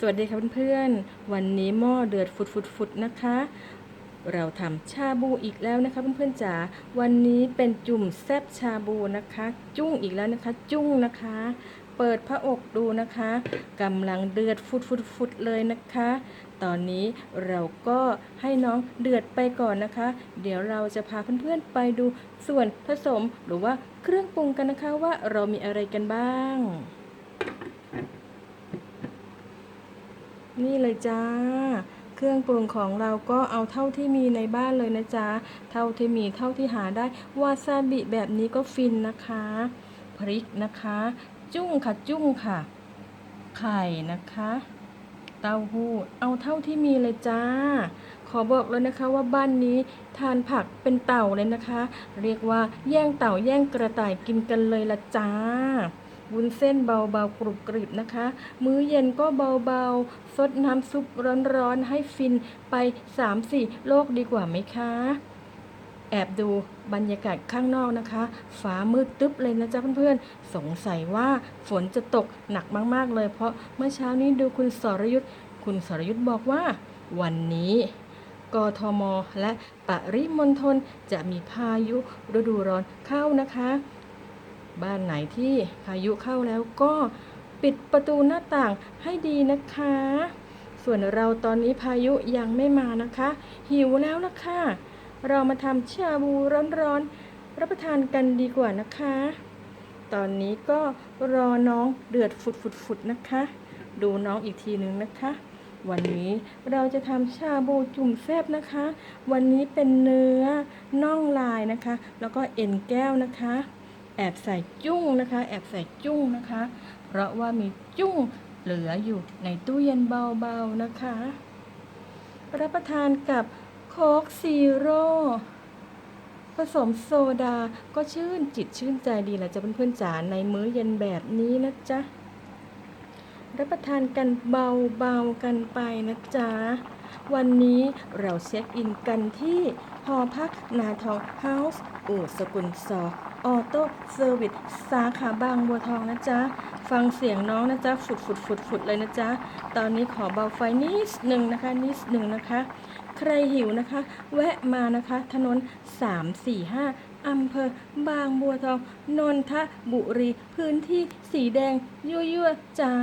สวัสดีค่ะเพื่อนๆ วันนี้หม้อเดือดฟุดๆๆนะคะ เราทำชาบูอีกแล้วนะคะเพื่อนๆจ๋า วันนี้เป็นจุ่มแซบชาบูนะคะ จุ้งอีกแล้วนะคะ จุ้งนะคะ เปิดพระอกดูนะคะกำลังเดือดฟุดๆๆเลยนะคะ ตอนนี้เราก็ให้น้องเดือดไปก่อนนะคะ เดี๋ยวเราจะพาเพื่อนๆไปดูส่วนผสมหรือว่าเครื่องปรุงกันนะคะว่าเรามีอะไรกันบ้าง นี่เลยจ้า เครื่องปรุงของเราก็เอาเท่าที่มีในบ้านเลยนะจ๊ะ เท่าที่มีเท่าที่หาได้ วาซาบิแบบนี้ก็ฟินนะคะ พริกนะคะ จุ้งค่ะจุ้งค่ะ ไข่นะคะเต้าหู้เอาเท่าที่มีเลยจ้า ขอบอกเลยนะคะว่าบ้านนี้ทานผักเป็นเต่าเลยนะคะ เรียกว่าแย่งเต่าแย่งกระต่ายกินกันเลยละจ้า วุ้นเส้นเบาๆกรุบกริบนะคะ มื้อเย็นก็เบาๆสดน้ำซุปร้อนๆ ให้ฟินไป 3-4 โลกดีกว่าไหมคะ แอบดูบรรยากาศข้างนอกนะคะ ฟ้ามืดตึ๊บเลยนะจ๊ะเพื่อนๆ สงสัยว่าฝนจะตกหนักมากๆเลย เพราะเมื่อเช้านี้ดูคุณสรยุทธ์คุณสรยุทธ์บอกว่า วันนี้กทม และปริมณฑลจะมีพายุฤดูร้อนเข้านะคะ บ้านไหนที่พายุเข้าแล้วก็ปิดประตูหน้าต่างให้ดีนะคะ ส่วนเราตอนนี้พายุยังไม่มานะคะ หิวแล้วละค่ะ เรามาทำชาบูร้อนๆ รับประทานกันดีกว่านะคะ ตอนนี้ก็รอน้องเดือดฝุดๆๆนะคะ ดูน้องอีกทีหนึ่งนะคะ วันนี้เราจะทำชาบูจุ่มแซบนะคะ วันนี้เป็นเนื้อน่องลายนะคะ แล้วก็เอ็นแก้วนะคะ แอบใส่จุ้งนะคะ แอบใส่จุ้งนะคะ เพราะว่ามีจุ้งเหลืออยู่ในตู้เย็นเบาๆนะคะ รับประทานกับโค้กซีโร่ผสมโซดาก็ชื่นจิตชื่นใจดีแหละจะเพื่อนๆจ๋าในมื้อเย็นแบบนี้นะจ๊ะรับประทานกันเบาๆกันไปนะจ๊ะ วันนี้เราเช็คอินกันที่หอพักนาทองเฮาส์อู่สกุลซอ ออโต้เซอร์วิสสาขาบางบัวทองนะจ๊ะ ฟังเสียงน้องนะจ๊ะ ฝุดฝุดฝุดฝุดเลยนะจ๊ะ ตอนนี้ขอเบาไฟนิดหนึ่งนะคะ นิดหนึ่งนะคะ ใครหิวนะคะ แวะมานะคะ ถนน 345อำเภอบางบัวทอง นนทบุรี พื้นที่สีแดง ยั่วๆจ้า